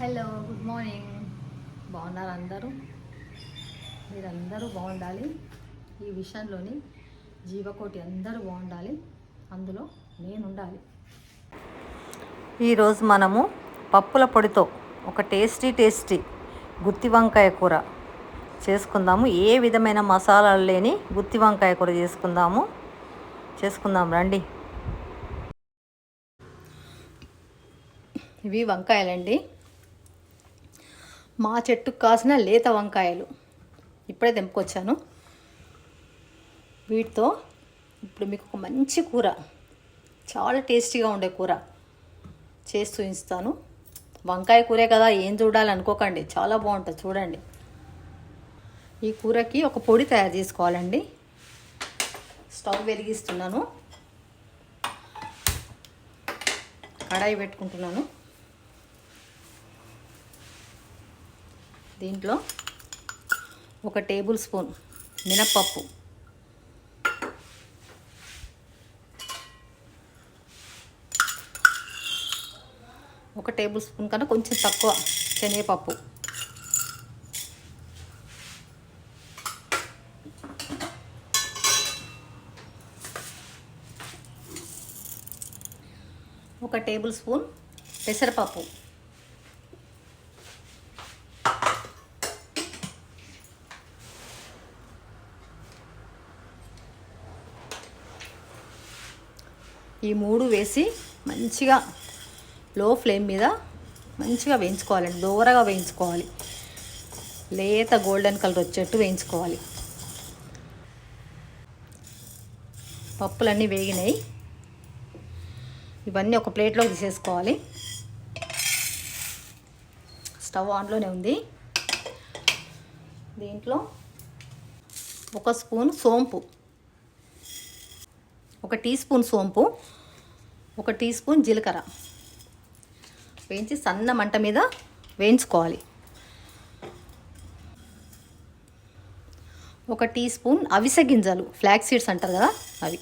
Hello good morning బాగున్నారు అందరూ? మీరందరూ బాగుండాలి. ఈ విషయంలోని జీవకోటి అందరూ బాగుండాలి. అందులో నేను ఉండాలి ఈరోజు మనము పప్పుల పొడితో ఒక టేస్టీ టేస్టీ గుత్తి వంకాయ కూర చేసుకుందాము. ఏ విధమైన మసాలాలు లేని గుత్తి వంకాయ కూర చేసుకుందాము. చేసుకుందాం రండి. ఇవి వంకాయలండి. మా చెట్టుకు కాసిన లేత వంకాయలు. ఇప్పుడే తెంపుకొచ్చాను. వీటితో ఇప్పుడు మీకు ఒక మంచి కూర చాలా టేస్టీగా ఉండే కూర చేసి చూపిస్తాను. వంకాయ కూరే కదా ఏం చూడాలి అనుకోకండి. చాలా బాగుంటుంది చూడండి. ఈ కూరకి ఒక పొడి తయారు చేసుకోవాలండి. స్టవ్ వెలిగిస్తున్నాను. కడాయి పెట్టుకుంటున్నాను. దీంట్లో ఒక టేబుల్ స్పూన్ మినప్పప్పు. ఒక టేబుల్ స్పూన్ కన్నా కొంచెం తక్కువ శనగపప్పు. ఒక టేబుల్ స్పూన్ పెసరపప్పు. ఈ మూడు వేసి మంచిగా లో ఫ్లేమ్ మీద మంచిగా వేయించుకోవాలండి. దూరగా వేయించుకోవాలి. లేత గోల్డెన్ కలర్ వచ్చేట్టు వేయించుకోవాలి. పప్పులన్నీ వేగినాయి. ఇవన్నీ ఒక ప్లేట్లో తీసేసుకోవాలి. స్టవ్ ఆన్లోనే ఉంది. దీంట్లో ఒక స్పూన్ సోంపు. ఒక టీ స్పూన్ సోంపు ఒక టీ స్పూన్ జీలకర్ర. వేయించి సన్న మంట మీద వేయించుకోవాలి. ఒక టీ స్పూన్ అవిసె గింజలు ఫ్లాక్ సీడ్స్ అంటారు కదా అవి.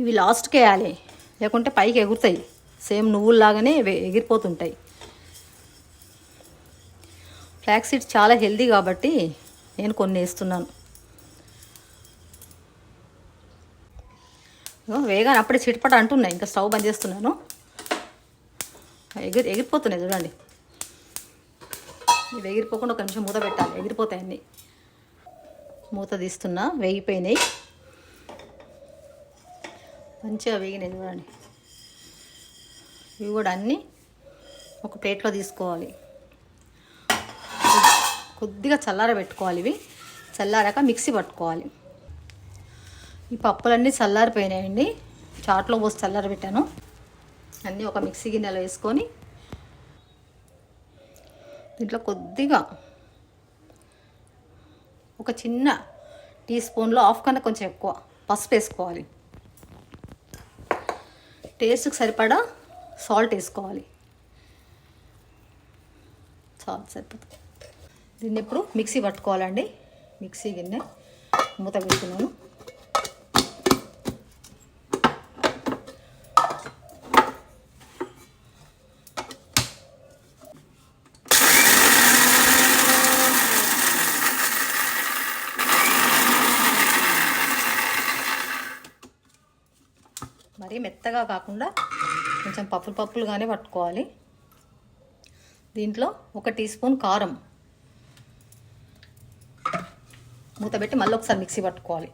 ఇవి లాస్ట్కి వేయాలి లేకుంటే పైకి ఎగురుతాయి. సేమ్ నువ్వుల్లాగానే ఎగిరిపోతుంటాయి. ఫ్లాక్ సీడ్స్ చాలా హెల్దీ కాబట్టి నేను కొన్ని వేస్తున్నాను. వేగానే అప్పుడే చిటపట అంటున్నాయి ఇంకా స్టవ్ బంద్ చేస్తున్నాను. ఎగిరి ఎగిరిపోతున్నాయి చూడండి. ఇవి ఎగిరిపోకుండా ఒక నిమిషం మూత పెట్టాలి. ఎగిరిపోతాయి అన్నీ. మూత తీస్తున్నా వేగిపోయినాయి. మంచిగా వేగినాయి చూడండి. ఇవి కూడా అన్నీ ఒక ప్లేట్లో తీసుకోవాలి. కొద్దిగా చల్లార పెట్టుకోవాలి ఇవి. చల్లారాక మిక్సీ పట్టుకోవాలి. ఈ పప్పులన్నీ చల్లారిపోయినాయండి. చాట్లో పోసి చల్లారబెట్టాను. అన్నీ ఒక మిక్సీ గిన్నెలో వేసుకొని దీంట్లో కొద్దిగా ఒక చిన్న టీ స్పూన్లో హాఫ్ కన్నా కొంచెం ఎక్కువ పసుపు వేసుకోవాలి. టేస్ట్కి సరిపడా సాల్ట్ వేసుకోవాలి. సాల్ట్ సరిపోతుంది దీన్ని ఇప్పుడు మిక్సీ పట్టుకోవాలండి. మిక్సీ గిన్నె మూత పెట్టుకున్నాను. మరీ మెత్తగా కాకుండా కొంచెం పప్పులు పప్పులుగానే పట్టుకోవాలి. దీంట్లో ఒక టీ స్పూన్ కారం మూత పెట్టి మళ్ళీ ఒకసారి మిక్సీ పట్టుకోవాలి.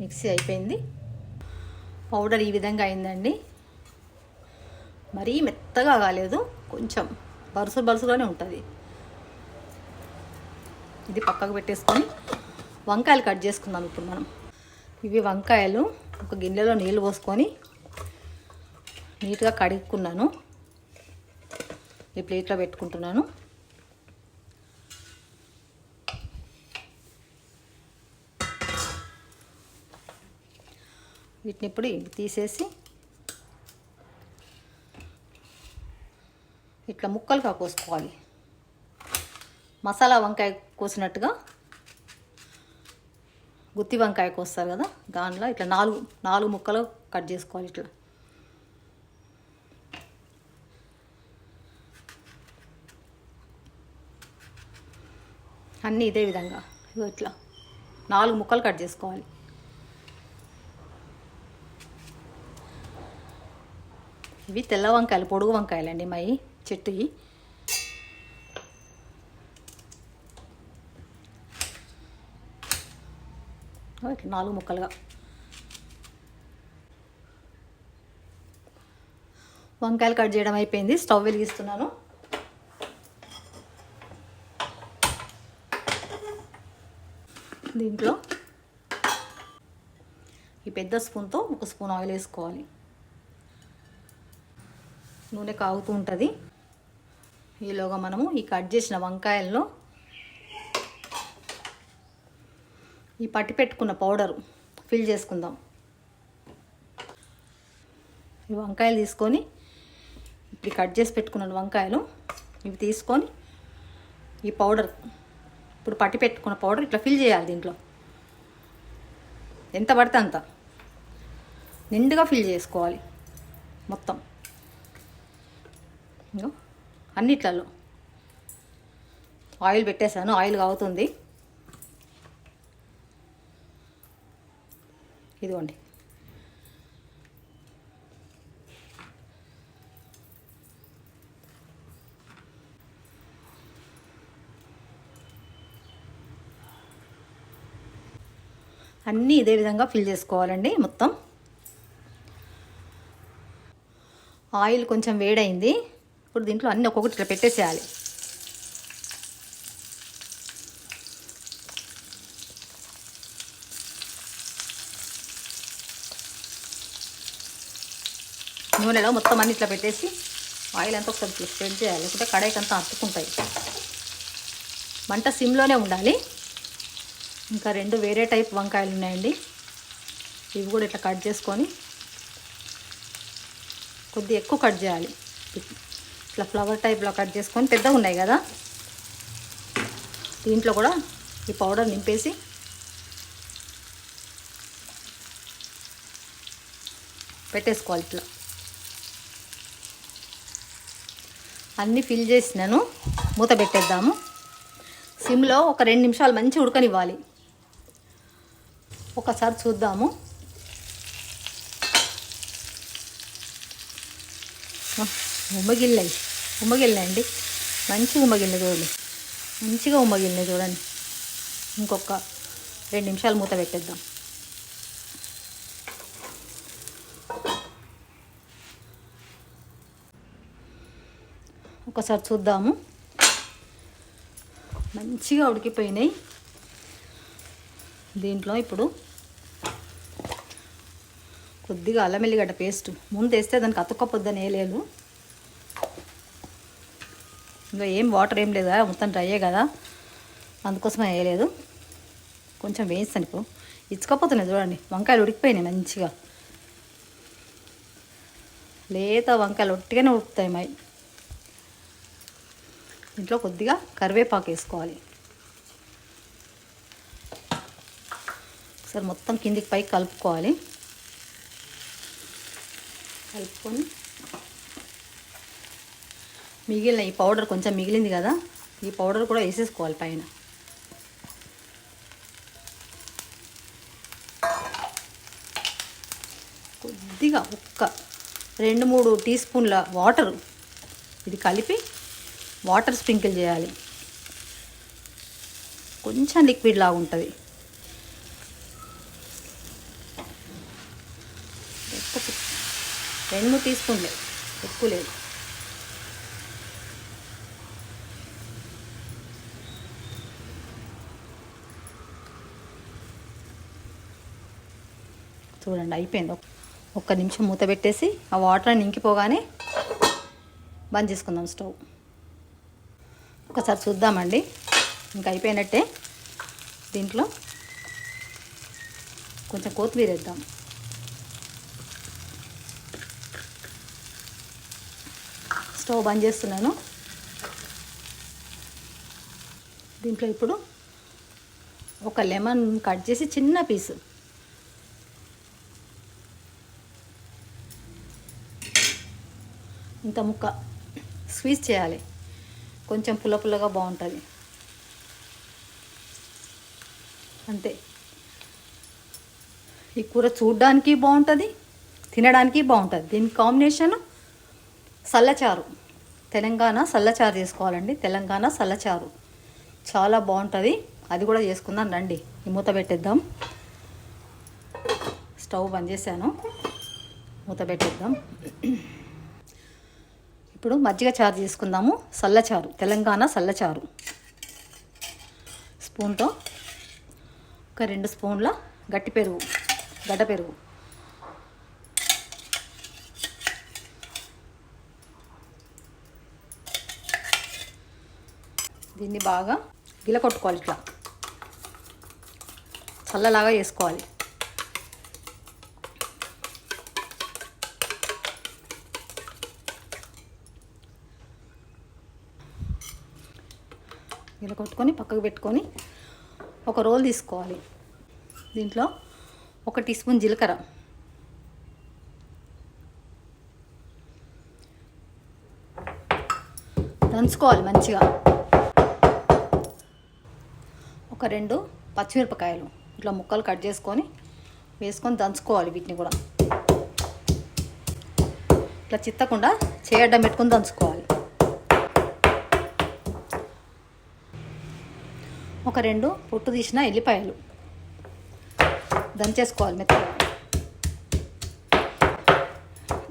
మిక్సీ అయిపోయింది. పౌడర్ ఈ విధంగా అయిందండి. మరీ మెత్తగా కాలేదు కొంచెం బరుసు బరుసుగానే ఉంటుంది. ఇది పక్కకు పెట్టేసుకొని వంకాయలు కట్ చేసుకుందాం ఇప్పుడు మనం. ఇవి వంకాయలు. ఒక గిన్నెలో నీళ్ళు పోసుకొని నీట్గా కడుక్కున్నాను. ఈ ప్లేట్లో పెట్టుకుంటున్నాను. వీటిని ఇప్పుడు తీసేసి ఇట్లా ముక్కలుగా కోసుకోవాలి. మసాలా వంకాయ కోసినట్టుగా గుత్తి వంకాయ కోస్తారు కదా దానిలో ఇట్లా నాలుగు నాలుగు ముక్కలు కట్ చేసుకోవాలి ఇట్లా. అన్నీ ఇదే విధంగా ఇగో ఇట్లా నాలుగు ముక్కలు కట్ చేసుకోవాలి. ఇవి తెల్ల వంకాయలు పొడుగు వంకాయలు అండి మై చెట్టువి ఇట్లా నాలుగు ముక్కలుగా. వంకాయలు కట్ చేయడం అయిపోయింది స్టవ్ వెలిగిస్తున్నాను. దీంట్లో ఈ పెద్ద స్పూన్తో ఒక స్పూన్ ఆయిల్ వేసుకోవాలి. నూనె కాగుతూ ఉంటుంది. ఈలోగా మనము ఈ కట్ చేసిన వంకాయలను ఈ పట్టి పెట్టుకున్న పౌడర్ ఫిల్ చేసుకుందాం. ఈ వంకాయలు తీసుకొని ఇప్పుడు కట్ చేసి పెట్టుకున్న వంకాయలు ఇవి తీసుకొని ఈ పౌడర్ ఇప్పుడు పట్టి పెట్టుకున్న పౌడర్ ఇట్లా ఫిల్ చేయాలి దీంట్లో. ఎంత పడితే అంత. నిండుగా ఫిల్ చేసుకోవాలి మొత్తం. అన్నిట్లలో ఆయిల్ పెట్టేశాను. ఆయిల్ కాగుతుంది. ఇదిగోండి. అన్నీ ఇదే విధంగా ఫిల్ చేసుకోవాలండి మొత్తం. ఆయిల్ కొంచెం వేడైంది. ఇప్పుడు దీంట్లో అన్నీ ఒక్కొక్కటి ఇట్లా పెట్టేసేయాలి. ఉండడం మొత్తం అన్ని ఇట్లా పెట్టేసి ఆయిల్ అంతా ఒకసారి స్ప్రెడ్ చేయాలి. లేకుంటే కడాయికి అంతా మంట సిమ్లోనే ఉండాలి. ఇంకా రెండు వేరే టైప్ వంకాయలు ఉన్నాయండి. ఇవి కూడా ఇట్లా కట్ చేసుకొని కొద్దిగా ఎక్కువ కట్ చేయాలి. ఇట్లా ఫ్లవర్ టైప్లో కట్ చేసుకొని పెద్దగా ఉన్నాయి కదా. దీంట్లో కూడా ఈ పౌడర్ నింపేసి పెట్టేసుకోవాలి ఇట్లా. అన్నీ ఫిల్ చేసినాను. మూత పెట్టేద్దాము. సిమ్లో ఒక రెండు నిమిషాలు మంచి ఉడకనివ్వాలి. ఒకసారి చూద్దాము. ఉమ్మగిల్లాయి. ఉమ్మగిల్లాయండి. మంచిగా ఉమ్మగిల్లి చూడండి. మంచిగా ఉమ్మగిల్లి చూడండి. ఇంకొక రెండు నిమిషాలు మూత పెట్టేద్దాం. ఒకసారి చూద్దాము. మంచిగా ఉడికిపోయినాయి. దీంట్లో ఇప్పుడు కొద్దిగా అల్లం ఎల్లిగడ్డ పేస్ట్. ముందు వేస్తే దానికి అతుక్కపోద్దని వేయలేదు ఇంకా ఏం వాటర్ ఏం లేదు? కదా మొత్తం డ్రైయే కదా? అందుకోసం వేయలేదు కొంచెం వేయిస్తాను ఇప్పుడు. ఇచ్చుకపోతున్నాయి చూడండి. వంకాయలు ఉడికిపోయినాయి మంచిగా. లేత వంకాయలు ఒట్టిగానే ఉడుకుతాయి మాయి ఇంట్లో కొద్దిగా కరివేపాకు వేసుకోవాలి. ఒకసారి మొత్తం కిందికి పైకి కలుపుకోవాలి. కలుపుకొని మిగిలిన ఈ పౌడర్ కొంచెం మిగిలింది కదా ఈ పౌడర్ కూడా వేసేసుకోవాలి పైన. కొద్దిగా ఒక్క రెండు మూడు టీ స్పూన్ల వాటర్ ఇది కలిపి వాటర్ స్ప్రింకిల్ చేయాలి. కొంచెం లిక్విడ్ లాగా ఉంటుంది. రెండు మూడు ఎక్కువ లేదు. చూడండి అయిపోయింది. ఒక్క నిమిషం మూత పెట్టేసి ఆ వాటర్ నింకిపోగానే ఇంకిపోగానే బంద్ చేసుకుందాం స్టవ్. ఒకసారి చూద్దామండి. ఇంకా అయిపోయినట్టే దీంట్లో కొంచెం కొత్తిమీర వేద్దాం. స్టవ్ బంద్ చేస్తున్నాను. దీంట్లో ఇప్పుడు ఒక లెమన్ కట్ చేసి చిన్న పీసు. ఇంత ముక్క స్క్వీజ్ చేయాలి. కొంచెం పుల్ల పుల్లగా బాగుంటుంది. అంతే. ఈ కూర చూడ్డానికి బాగుంటుంది తినడానికి బాగుంటుంది. దీని కాంబినేషన్ సల్లచారు. తెలంగాణ సల్లచారు చేసుకోవాలండి. తెలంగాణ సల్లచారు. చాలా బాగుంటుంది. అది కూడా చేసుకుందాం రండి. ఈ మూత పెట్టేద్దాం. స్టవ్ బంద్ చేశాను. మూత పెట్టేద్దాం. ఇప్పుడు మజ్జిగ చారు చేసుకుందాము సల్లచారు తెలంగాణ సల్లచారు స్పూన్తో ఒక రెండు స్పూన్ల గట్టి పెరుగు గడ్డ పెరుగు. దీన్ని బాగా గిల కొట్టుకోవాలి ఇట్లా. చల్లలాగా వేసుకోవాలి. చేసుకోవాలి పక్కకు పెట్టుకొని ఒక రోల్ తీసుకోవాలి. దీంట్లో ఒక టీ స్పూన్ జీలకర్ర. దంచుకోవాలి మంచిగా. ఒక రెండు పచ్చిమిరపకాయలు ఇట్లా ముక్కలు కట్ చేసుకొని వేసుకొని దంచుకోవాలి వీటిని కూడా. ఇట్లా చిత్తకుండా చేయడం పెట్టుకొని దంచుకోవాలి. ఒక రెండు పొట్టు తీసిన ఎల్లిపాయలు. దంచేసుకోవాలి మెత్తగా.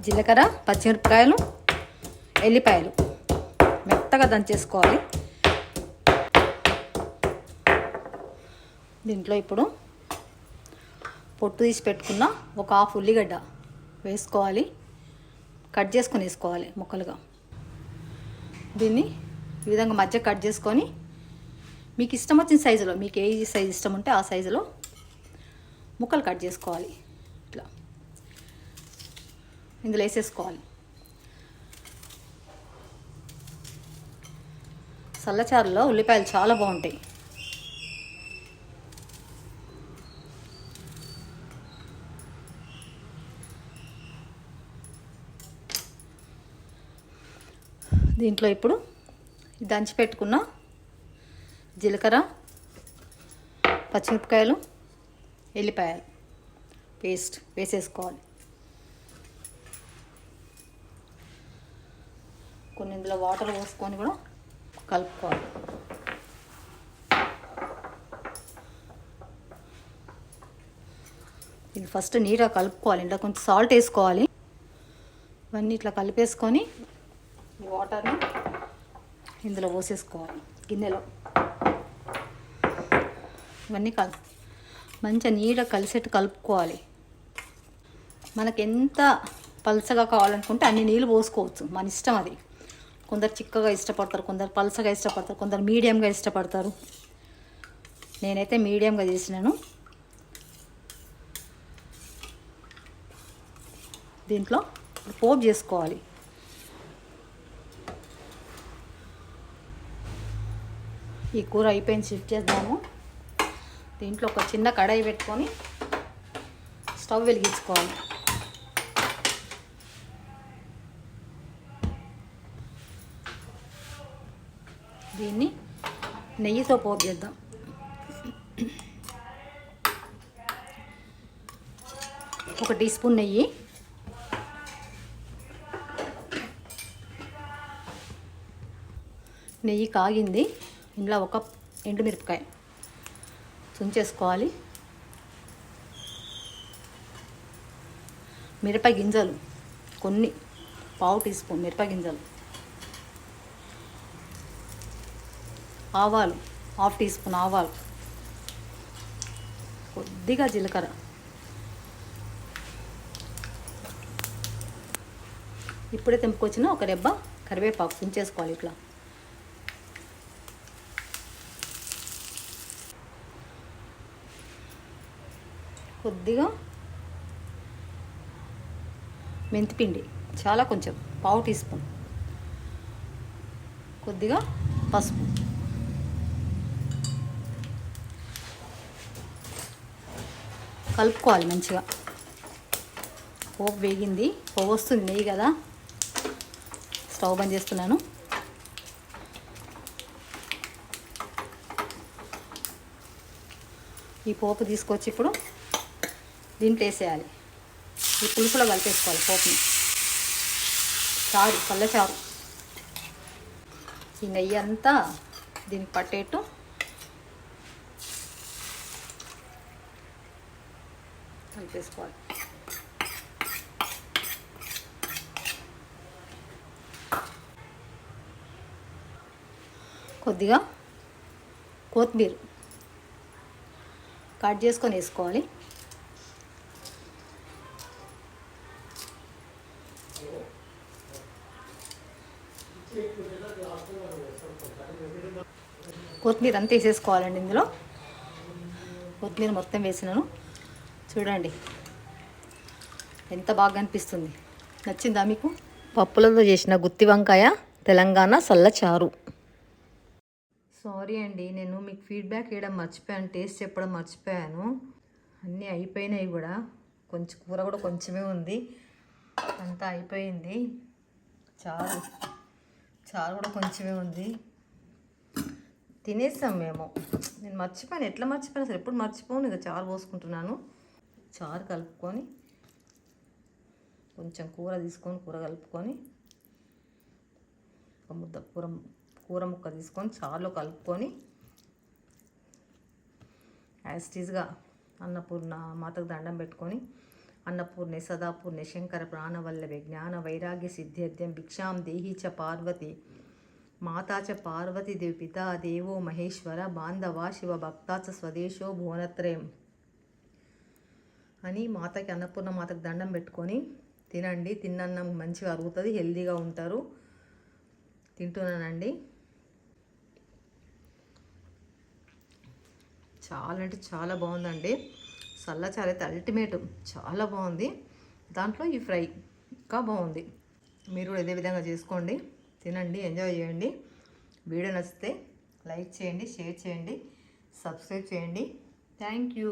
జీలకర్ర పచ్చిమిరపకాయలు ఎల్లిపాయలు. మెత్తగా దంచేసుకోవాలి. దీంట్లో ఇప్పుడు పొట్టు తీసి పెట్టుకున్న ఒక హాఫ్ ఉల్లిగడ్డ వేసుకోవాలి. కట్ చేసుకొని వేసుకోవాలి ముక్కలుగా. దీన్ని ఈ విధంగా మధ్య కట్ చేసుకొని మీకు ఇష్టం వచ్చిన సైజులో మీకు ఏ సైజు ఇష్టం ఉంటే ఆ సైజులో ముక్కలు కట్ చేసుకోవాలి. ఇట్లా. ఇందులో వేసేసుకోవాలి. చల్లచారులో ఉల్లిపాయలు చాలా బాగుంటాయి. దీంట్లో ఇప్పుడు దంచి పెట్టుకున్న జీలకర్ర పచ్చిమిరపకాయలు ఎల్లిపాయలు. పేస్ట్ వేసేసుకోవాలి. కొన్ని ఇందులో వాటర్ పోసుకొని కూడా కలుపుకోవాలి. ఇది ఫస్ట్ నీట్గా కలుపుకోవాలి. ఇంట్లో కొంచెం సాల్ట్ వేసుకోవాలి. ఇవన్నీ ఇట్లా కలిపేసుకొని ఈ వాటర్ని ఇందులో పోసేసుకోవాలి. గిన్నెలో. ఇవన్నీ కల్ మంచిగా నీడ కలిసేట్టు కలుపుకోవాలి. మనకి ఎంత పలసగా కావాలనుకుంటే అన్ని నీళ్ళు పోసుకోవచ్చు. మన ఇష్టం అది. కొందరు చిక్కగా ఇష్టపడతారు కొందరు పలసగా ఇష్టపడతారు కొందరు మీడియంగా ఇష్టపడతారు. నేనైతే మీడియంగా చేసినాను. దీంట్లో పోపు చేసుకోవాలి. ఈ కూర అయిపోయింది షిఫ్ట్ చేద్దాము. దీంట్లో ఒక చిన్న కడాయి పెట్టుకొని స్టవ్ వెలిగించుకోవాలి. దీన్ని నెయ్యితో పోపు చేద్దాం. ఒక టీ స్పూన్ నెయ్యి. నెయ్యి కాగింది. ఇందులో ఒక ఎండుమిరపకాయ తుంచేసుకోవాలి. మిరప గింజలు కొన్ని పావు టీ స్పూన్ మిరప గింజలు. ఆవాలు హాఫ్ టీ స్పూన్ ఆవాలు. కొద్దిగా జీలకర్ర. ఇప్పుడే తెంపుకొచ్చిన ఒక రెబ్బ కరివేపాకు తుంచేసుకోవాలి ఇట్లా. కొద్దిగా మెంతిపిండి చాలా కొంచెం పావు టీ స్పూన్. కొద్దిగా పసుపు. కలుపుకోవాలి మంచిగా. పోపు వేగింది. పోపు వస్తుంది నెయ్యి కదా. స్టవ్ బంద్ చేస్తున్నాను. ఈ పోపు తీసుకొచ్చి ఇప్పుడు దీంట్లో వేసేయాలి ఈ పులుసులో కలిపేసుకోవాలి పోపుని. చారు పళ్ళ చారు. ఈ నెయ్యి అంతా దీనికి పట్టేట్టు కలిపేసుకోవాలి. కొద్దిగా కొత్తిమీర కట్ చేసుకొని వేసుకోవాలి. కొత్తిమీర అంతా వేసేసుకోవాలండి ఇందులో. కొత్తిమీర మొత్తం వేసినాను. చూడండి. ఎంత బాగా అనిపిస్తుంది నచ్చిందా మీకు? పప్పులతో చేసిన గుత్తి వంకాయ తెలంగాణ సల్లచారు సారీ అండి నేను మీకు ఫీడ్బ్యాక్ ఇవ్వడం మర్చిపోయాను టేస్ట్ చెప్పడం మర్చిపోయాను. అన్నీ అయిపోయినాయి కూడా. కొంచెం కూర కూడా కొంచెమే ఉంది. అంతా అయిపోయింది. చారు. చారు కూడా కొంచెమే ఉంది. తినేసాం మేము. నేను మర్చిపోయాను. ఎట్లా మర్చిపోయాను అసలు ఎప్పుడు మర్చిపోను. ఇక చారు పోసుకుంటున్నాను. చారు కలుపుకొని కొంచెం కూర తీసుకొని కూర కలుపుకొని ఒక ముద్ద కూర కూర ముక్క తీసుకొని చారులో కలుపుకొని యాస్టీజ్గా అన్నపూర్ణ మాతకు దండం పెట్టుకొని అన్నపూర్ణి సదాపూర్ణి శంకర ప్రాణవల్లభి జ్ఞాన వైరాగ్య సిద్ధ్యర్థ్యం భిక్షాం దేహీచ పార్వతి మాతా చ పార్వతీదేవి పితా దేవో మహేశ్వర బాంధవ శివ భక్తాచ చ స్వదేశో భువనత్రయం అని మాతకి అన్నపూర్ణ మాతకి దండం పెట్టుకొని తినండి తిన్నన్నం మంచిగా అరుగుతుంది హెల్దీగా ఉంటారు. తింటున్నానండి. చాలా అంటే చాలా బాగుందండి. సల్లచారు అయితే అల్టిమేట్ చాలా బాగుంది. దాంట్లో ఈ ఫ్రై ఇంకా బాగుంది. మీరు కూడా ఇదే విధంగా చేసుకోండి. తినండి ఎంజాయ్ చేయండి. వీడియో నచ్చితే లైక్ చేయండి షేర్ చేయండి సబ్స్క్రైబ్ చేయండి. Thank you.